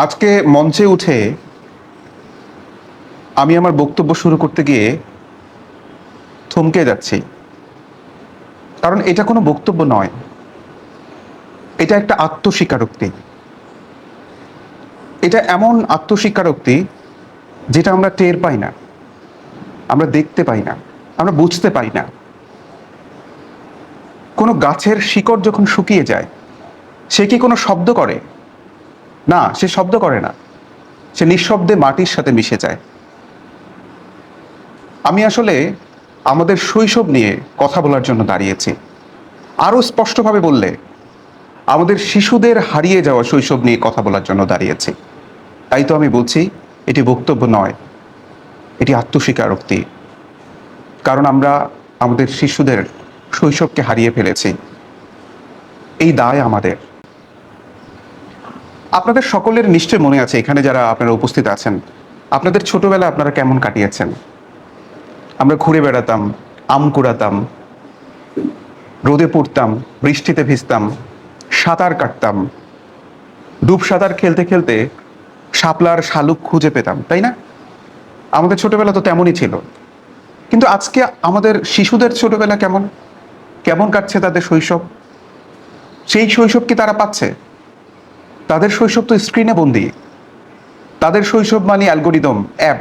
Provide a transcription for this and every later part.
আজকে মঞ্চে উঠে আমি আমার বক্তব্য শুরু করতে গিয়ে থমকে যাচ্ছি। কারণ এটা কোনো বক্তব্য নয়। এটা একটা আত্মস্বীকারোক্তি। এটা এমন আত্মস্বীকারোক্তি যেটা আমরা টের পাই না। আমরা দেখতে পাই না। আমরা বুঝতে পারি না। কোনো গাছের শিকড় যখন শুকিয়ে যায়, সে কি কোনো শব্দ করে? না, সে শব্দ করে না। সে নিঃশব্দে মাটির সাথে মিশে যায়। আমি আসলে আমাদের শৈশব নিয়ে কথা বলার জন্য দাঁড়িয়েছি। আরও স্পষ্টভাবে বললে, আমাদের শিশুদের হারিয়ে যাওয়া শৈশব নিয়ে কথা বলার জন্য দাঁড়িয়েছি। তাই তো আমি বলছি, এটি বক্তব্য নয়, এটি আত্মস্বীকারোক্তি। কারণ আমরা আমাদের শিশুদের শৈশবকে হারিয়ে ফেলেছি। এই দায় আমাদের। আপনাদের সকলের নিশ্চয় মনে আছে এখানে যারা আপনারা উপস্থিত আছেন। আপনাদের ছোটবেলা আপনারা কেমন কাটিয়েছেন? আমরা ঘুরে বেড়াতাম, আম কুড়াতাম, রোদে পড়তাম, বৃষ্টিতে ভিজতাম, সাঁতার কাটতাম, ডুব সাঁতার খেলতে খেলতে শাপলার শালুক খুঁজে পেতাম, তাই না? আমাদের ছোটবেলা তো তেমনই ছিল। কিন্তু আজকে আমাদের শিশুদের ছোটবেলা কেমন? কেমন কাটছে তাদের শৈশব? সেই শৈশব কি তারা পাচ্ছে? তাদের শৈশব তো স্ক্রিনে বন্দি। তাদের শৈশব মানে অ্যালগোরিদম, অ্যাপ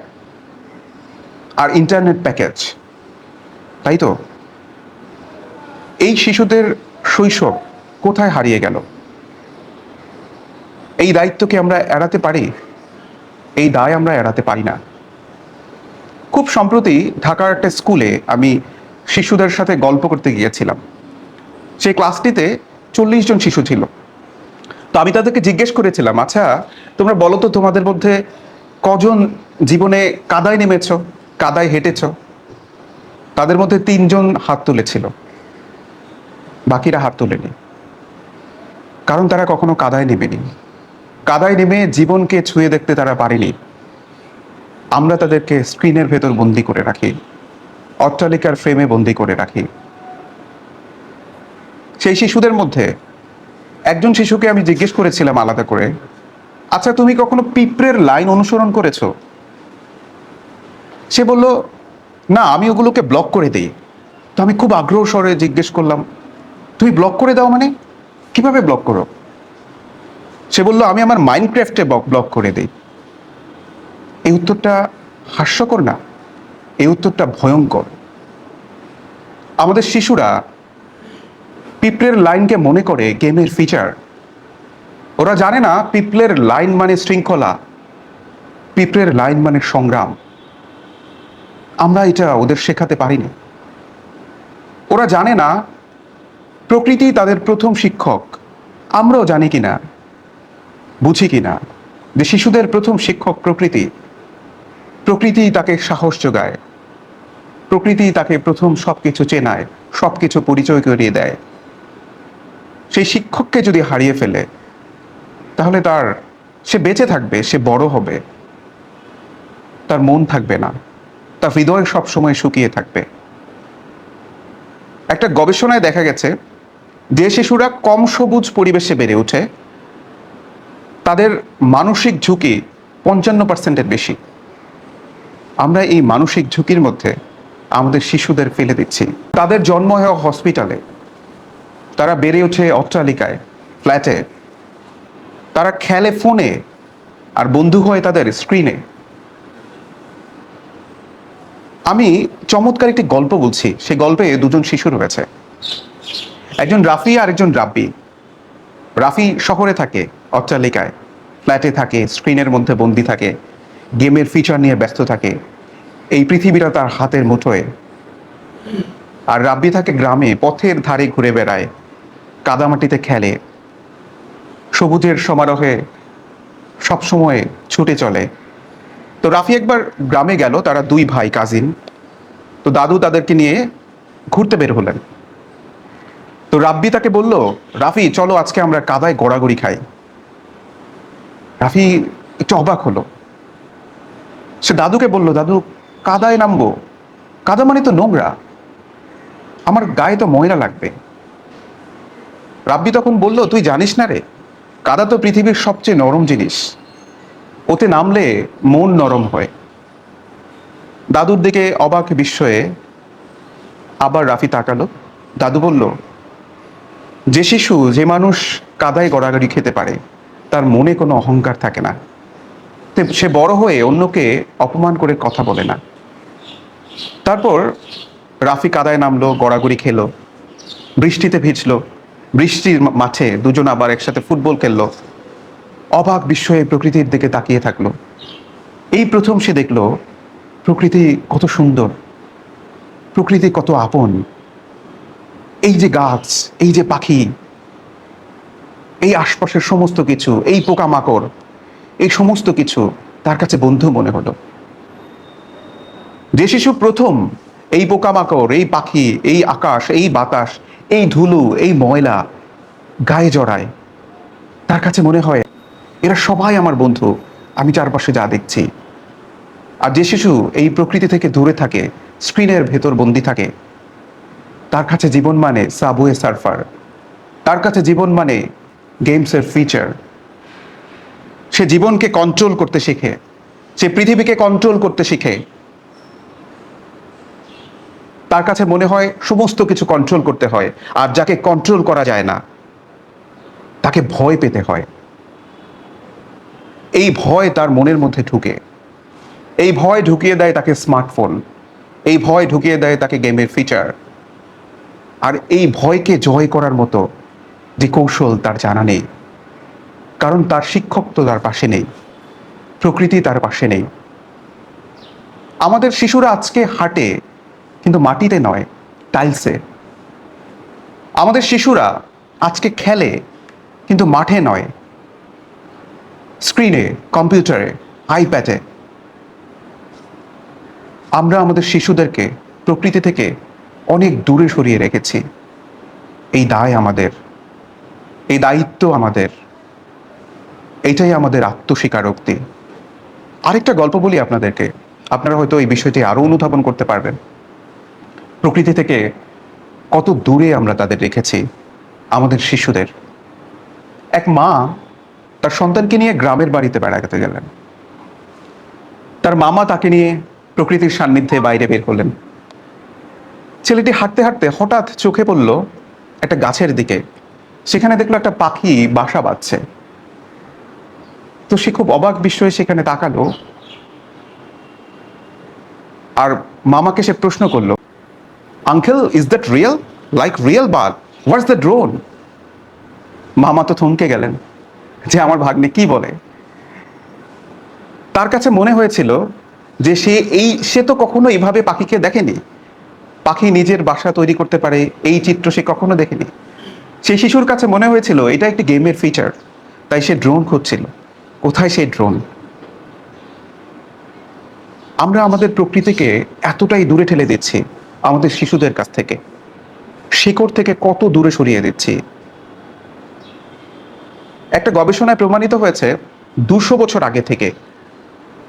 আর ইন্টারনেট প্যাকেজ। তাই তো? এই শিশুদের শৈশব কোথায় হারিয়ে গেল? এই দায়িত্বকে আমরা এড়াতে পারি? এই দায় আমরা এড়াতে পারি না। খুব সম্প্রতি ঢাকার একটা স্কুলে আমি শিশুদের সাথে গল্প করতে গিয়েছিলাম। সেই ক্লাসটিতে চল্লিশ জন শিশু ছিল। তো আমি তাদেরকে জিজ্ঞেস করেছিলাম আচ্ছা তোমরা বলো তো তোমাদের মধ্যে কজন জীবনে কাদায় নেমেছ, কাদায় হেঁটেছ? তাদের মধ্যে তিনজন হাত তুলেছিল, বাকিরা হাত তোলেনি। কারণ তারা কখনো কাদায় নেমেনি। কাদায় নেমে জীবনকে ছুঁয়ে দেখতে তারা পারেনি। আমরা তাদেরকে স্ক্রিনের ভেতর বন্দি করে রাখি, অট্টালিকার ফ্রেমে বন্দি করে রাখি। সেই শিশুদের মধ্যে একজন শিশুকে আমি জিজ্ঞেস করেছিলাম আলাদা করে আচ্ছা তুমি কখনো পিঁপড়ের লাইন অনুসরণ করেছ? সে বলল, না, আমি ওগুলোকে ব্লক করে দিই। তো আমি খুব আগ্রহ স্বরে জিজ্ঞেস করলাম, তুমি ব্লক করে দাও মানে? কীভাবে ব্লক করো? সে বলল, আমি আমার মাইন্ডক্রাফটে ব্লক করে দিই। এই উত্তরটা হাস্যকর না, এই উত্তরটা ভয়ঙ্কর। আমাদের শিশুরা পিঁপড়ের লাইনকে মনে করে গেমের ফিচার ওরা জানে না পিঁপড়ের লাইন মানে শৃঙ্খলা পিঁপড়ের লাইন মানে সংগ্রাম। আমরা এটা ওদের শেখাতে পারিনি। ওরা জানে না প্রকৃতি তাদের প্রথম শিক্ষক। আমরাও জানি কিনা, বুঝি কিনা যে শিশুদের প্রথম শিক্ষক প্রকৃতি। প্রকৃতি তাকে সাহস যোগায়, প্রকৃতি তাকে প্রথম সব কিছু চেনায় সব কিছু পরিচয় করিয়ে দেয়। সেই শিক্ষককে যদি হারিয়ে ফেলে, তাহলে তার, সে বেঁচে থাকবে, সে বড় হবে। তার মন থাকবে না। তার হৃদয় সবসময় শুকিয়ে থাকবে। একটা গবেষণায় দেখা গেছে, যে শিশুরা কম সবুজ পরিবেশে বেড়ে ওঠে, তাদের মানসিক ঝুঁকি পঞ্চান্ন পার্সেন্টের বেশি। আমরা এই মানসিক ঝুঁকির মধ্যে আমাদের শিশুদের ফেলে দিচ্ছি। তাদের জন্ম হয় হসপিটালে। তারা বেড়ে ওঠে অট্টালিকায়, ফ্ল্যাটে। তারা খেলে ফোনে আর বন্ধু হয় তাদের স্ক্রিনে। আমি চমৎকার একটি গল্প বলছি। সেই গল্পে দুজন শিশু রয়েছে। একজন রাফি আর একজন রাব্বি। রাফি শহরে থাকে, অট্টালিকায়। ফ্ল্যাটে থাকে, স্ক্রিনের মধ্যে বন্দি থাকে, গেমের ফিচার নিয়ে ব্যস্ত থাকে। এই পৃথিবীটা তার হাতের মুঠোয়। আর রাব্বি থাকে গ্রামে, পথের ধারে ঘুরে বেড়ায়। কাদামাটিতে খেলে। সবুজের সমারোহে সবসময় ছুটে চলে। তো রাফি একবার গ্রামে গেল, তারা দুই ভাই, কাজিন। তো দাদু তাদেরকে নিয়ে ঘুরতে বের হলেন। তো রাব্বি তাকে বলল, রাফি, চলো আজকে আমরা কাদায় গড়াগড়ি খাই। রাফি একটু অবাক হলো। সে দাদুকে বলল, দাদু, কাদায় নামবো? কাদা মানে তো নোংরা। আমার গায়ে তো ময়লা লাগবে। রাব্বি তখন বলল, তুই জানিস না রে, কাদা তো পৃথিবীর সবচেয়ে নরম জিনিস। ওতে নামলে মন নরম হয়। দাদুর দিকে অবাক বিস্ময়ে আবার রাফি তাকালো। দাদু বলল, যে শিশু, যে মানুষ কাদায় গড়াগড়ি খেতে পারে, তার মনে কোনো অহংকার থাকে না। সে বড় হয়ে অন্যকে অপমান করে কথা বলে না। তারপর রাফি কাদায় নামলো, গড়াগড়ি খেলো, বৃষ্টিতে ভিজলো। বৃষ্টির মাঠে দুজন আবার একসাথে ফুটবল খেললো। অবাক বিস্ময়ে প্রকৃতির দিকে তাকিয়ে থাকল। এই প্রথম সে দেখল, প্রকৃতি কত সুন্দর, প্রকৃতি কত আপন। এই যে গাছ, এই যে পাখি, এই আশপাশের সমস্ত কিছু, এই পোকামাকড়, এই সমস্ত কিছু তার কাছে বন্ধু মনে হলো। যে শিশু প্রথম এই পোকামাকড়, এই পাখি, এই আকাশ, এই বাতাস এই ধুলো, এই ময়লা গায়ে জড়ায়। তার কাছে মনে হয়, এরা সবাই আমার বন্ধু, আমি চারপাশে যা দেখছি। আর যে শিশু এই প্রকৃতি থেকে দূরে থাকে, স্ক্রিনের ভেতর বন্দি থাকে, তার কাছে জীবন মানে সাবওয়ে সার্ফার। তার কাছে জীবন মানে গেমসের ফিচার। সে জীবনকে কন্ট্রোল করতে শিখে, সে পৃথিবীকে কন্ট্রোল করতে শিখে তার কাছে মনে হয় সমস্ত কিছু কন্ট্রোল করতে হয়, আর যাকে কন্ট্রোল করা যায় না, তাকে ভয় পেতে হয়। এই ভয় তার মনের মধ্যে ঢুকে। এই ভয় ঢুকিয়ে দেয় তাকে স্মার্টফোন এই ভয় ঢুকিয়ে দেয় তাকে গেমের ফিচার আর এই ভয়কে জয় করার মতো যে কৌশল তার জানা নেই, কারণ তার শিক্ষক তো তার পাশে নেই, প্রকৃতি তার পাশে নেই। আমাদের শিশুরা আজকে হাঁটে কিন্তু মাটিতে নয়, টাইলসে। আমাদের শিশুরা আজকে খেলে, কিন্তু মাঠে নয়। স্ক্রিনে, কম্পিউটারে, আইপ্যাডে। আমরা আমাদের শিশুদেরকে প্রকৃতি থেকে অনেক দূরে সরিয়ে রেখেছি। এই দায় আমাদের, এই দায়িত্ব আমাদের। এইটাই আমাদের আত্মস্বীকারোক্তি। আরেকটা গল্প বলি আপনাদেরকে। আপনারা হয়তো এই বিষয়টি আরও অনুধাবন করতে পারবেন। প্রকৃতি থেকে কত দূরে আমরা তাদের রেখেছি, আমাদের শিশুদের। এক মা তার সন্তানকে নিয়ে গ্রামের বাড়িতে বেড়াতে গেলেন। তার মামা তাকে নিয়ে প্রকৃতির সান্নিধ্যে বাইরে বের হলেন ছেলেটি হাঁটতে হাঁটতে হঠাৎ চোখে পড়ল একটা গাছের দিকে। সেখানে দেখল একটা পাখি বাসা বাঁধছে। তো সে খুব অবাক বিস্ময়ে সেখানে তাকালো। আর মামাকে সে প্রশ্ন করল uncle is that real like real bird what's the drone মামা তো থমকে গেলেন। যে আমার ভাগ্নে কি বলে? তার কাছে মনে হয়েছিল যে সে এই, সে তো কখনো এইভাবে পাখিকে দেখেনি। পাখি নিজের বাসা তৈরি করতে পারে, এই চিত্র সে কখনো দেখেনি। সেই শিশুর কাছে মনে হয়েছিল, এটা একটি গেমের ফিচার তাই সে ড্রোন খুঁজছিল। কোথায় সেই ড্রোন আমরা আমাদের প্রকৃতিকে এতটাই দূরে ঠেলে দিচ্ছি। আমাদের শিশুদের কাছ থেকে। শিকড় থেকে কত দূরে সরিয়ে দিচ্ছি। একটা গবেষণায় প্রমাণিত হয়েছে, দুশো বছর আগে থেকে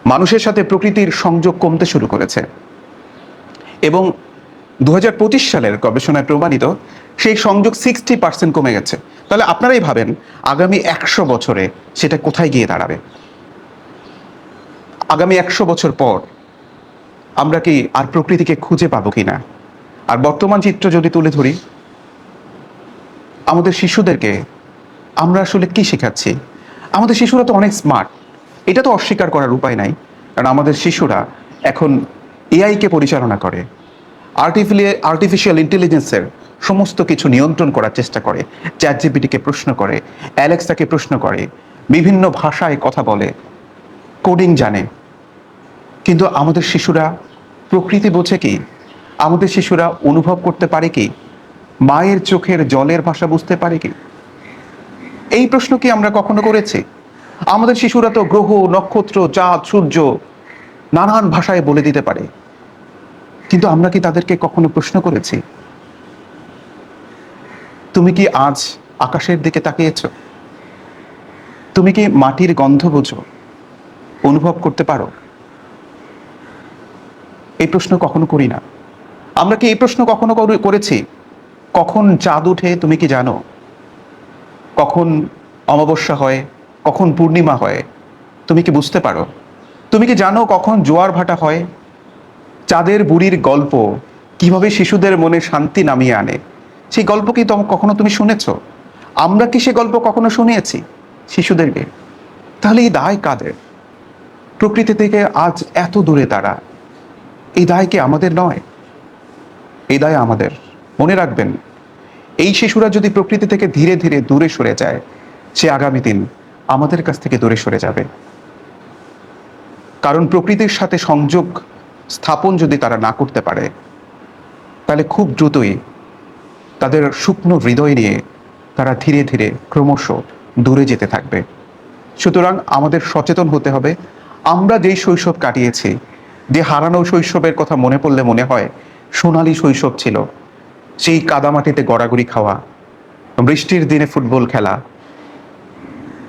মানুষের সাথে প্রকৃতির সংযোগ কমতে শুরু করেছে। এবং দু হাজার পঁচিশ সালের গবেষণায় প্রমাণিত সেই সংযোগ সিক্সটি পার্সেন্ট কমে গেছে। তাহলে আপনারাই ভাবেন, আগামী একশো বছরে সেটা কোথায় গিয়ে দাঁড়াবে? আগামী একশো বছর পর আমরা কি আর প্রকৃতিকে খুঁজে পাবো কিনা? আর বর্তমান চিত্র যদি তুলে ধরি, আমাদের শিশুদেরকে আমরা আসলে কি শেখাচ্ছি? আমাদের শিশুরা তো অনেক স্মার্ট এটা তো অস্বীকার করার উপায় নাই, কারণ আমাদের শিশুরা এখন এআইকে পরিচালনা করে। আর্টিফিলিয়ে আর্টিফিশিয়াল ইন্টেলিজেন্সের সমস্ত কিছু নিয়ন্ত্রণ করার চেষ্টা করে চ্যাট জিপিটিকে প্রশ্ন করে অ্যালেক্সাকে প্রশ্ন করে, বিভিন্ন ভাষায় কথা বলে কোডিং জানে। কিন্তু আমাদের শিশুরা প্রকৃতি বোঝে কি? আমাদের শিশুরা অনুভব করতে পারে কি? মায়ের চোখের জলের ভাষা বুঝতে পারে কি? এই প্রশ্ন কি আমরা কখনো করেছি? আমাদের শিশুরা তো গ্রহ, নক্ষত্র, চাঁদ, সূর্য নানান ভাষায় বলে দিতে পারে। কিন্তু আমরা কি তাদেরকে কখনো প্রশ্ন করেছি? তুমি কি আজ আকাশের দিকে তাকিয়েছ? তুমি কি মাটির গন্ধ বোঝো? অনুভব করতে পারো? এই প্রশ্ন কখনো করি না। আমরা কি এই প্রশ্ন কখনো করেছি? কখন চাঁদ উঠে তুমি কি জানো? কখন অমাবস্যা হয়, কখন পূর্ণিমা হয়, তুমি কি বুঝতে পারো? তুমি কি জানো কখন জোয়ার ভাটা হয়? চাঁদের বুড়ির গল্প কীভাবে শিশুদের মনে শান্তি নামিয়ে আনে? সেই গল্প কি কখনো তুমি শুনেছ? আমরা কি সে গল্প কখনো শুনিয়েছি শিশুদেরকে? তাহলে এই দায় কাদের? প্রকৃতি থেকে আজ এত দূরে তারা। এই দায় কি আমাদের নয়? এই দায় আমাদের। মনে রাখবেন, এই শিশুরা যদি প্রকৃতি থেকে ধীরে ধীরে দূরে সরে যায়, সে আগামী দিন আমাদের কাছ থেকে দূরে সরে যাবে। কারণ প্রকৃতির সাথে সংযোগ, স্থাপন যদি তারা না করতে পারে, তাহলে খুব দ্রুতই তাদের শুকনো হৃদয় নিয়ে তারা ধীরে ধীরে ক্রমশ দূরে যেতে থাকবে। সুতরাং আমাদের সচেতন হতে হবে। আমরা যেই শৈশব কাটিয়েছি যে হারানো শৈশবের কথা মনে পড়লে মনে হয় সোনালী শৈশব ছিল। সেই কাদামাটিতে গড়াগড়ি খাওয়া, বৃষ্টির দিনে ফুটবল খেলা,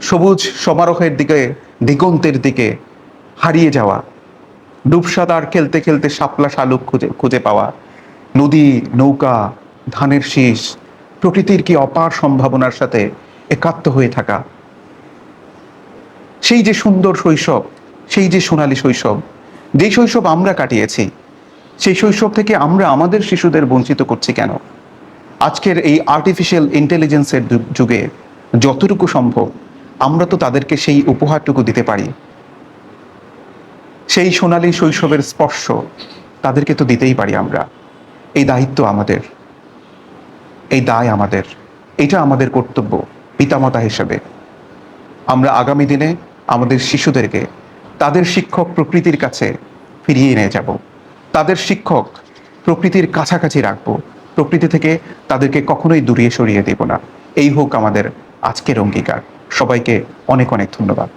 সবুজ সমারোহের দিকে, দিগন্তের দিকে হারিয়ে যাওয়া ডুবসাঁতার খেলতে খেলতে শাপলা শালুক খুঁজে খুঁজে পাওয়া, নদী, নৌকা, ধানের শীষ, প্রকৃতির কি অপার সম্ভাবনার সাথে একাত্ম হয়ে থাকা। সেই যে সুন্দর শৈশব, সেই যে সোনালী শৈশব যে শৈশব আমরা কাটিয়েছি, সেই শৈশব থেকে আমরা আমাদের শিশুদের বঞ্চিত করছি কেন? আজকের এই আর্টিফিশিয়াল ইন্টেলিজেন্সের যুগে যতটুকু সম্ভব আমরা তো তাদেরকে সেই উপহারটুকু দিতে পারি। সেই সোনালি শৈশবের স্পর্শ তাদেরকে তো দিতেই পারি আমরা। এই দায়িত্ব আমাদের। এই দায় আমাদের। এটা আমাদের কর্তব্য, পিতামাতা হিসেবে। আমরা আগামী দিনে আমাদের শিশুদেরকে তাদের শিক্ষক প্রকৃতির কাছে ফিরিয়ে নিয়ে যাব। তাদের শিক্ষক প্রকৃতির কাছাকাছি রাখব। প্রকৃতি থেকে তাদেরকে কখনোই দূরিয়ে সরিয়ে দেব না। এই হোক আমাদের আজকের অঙ্গীকার। সবাইকে অনেক অনেক ধন্যবাদ।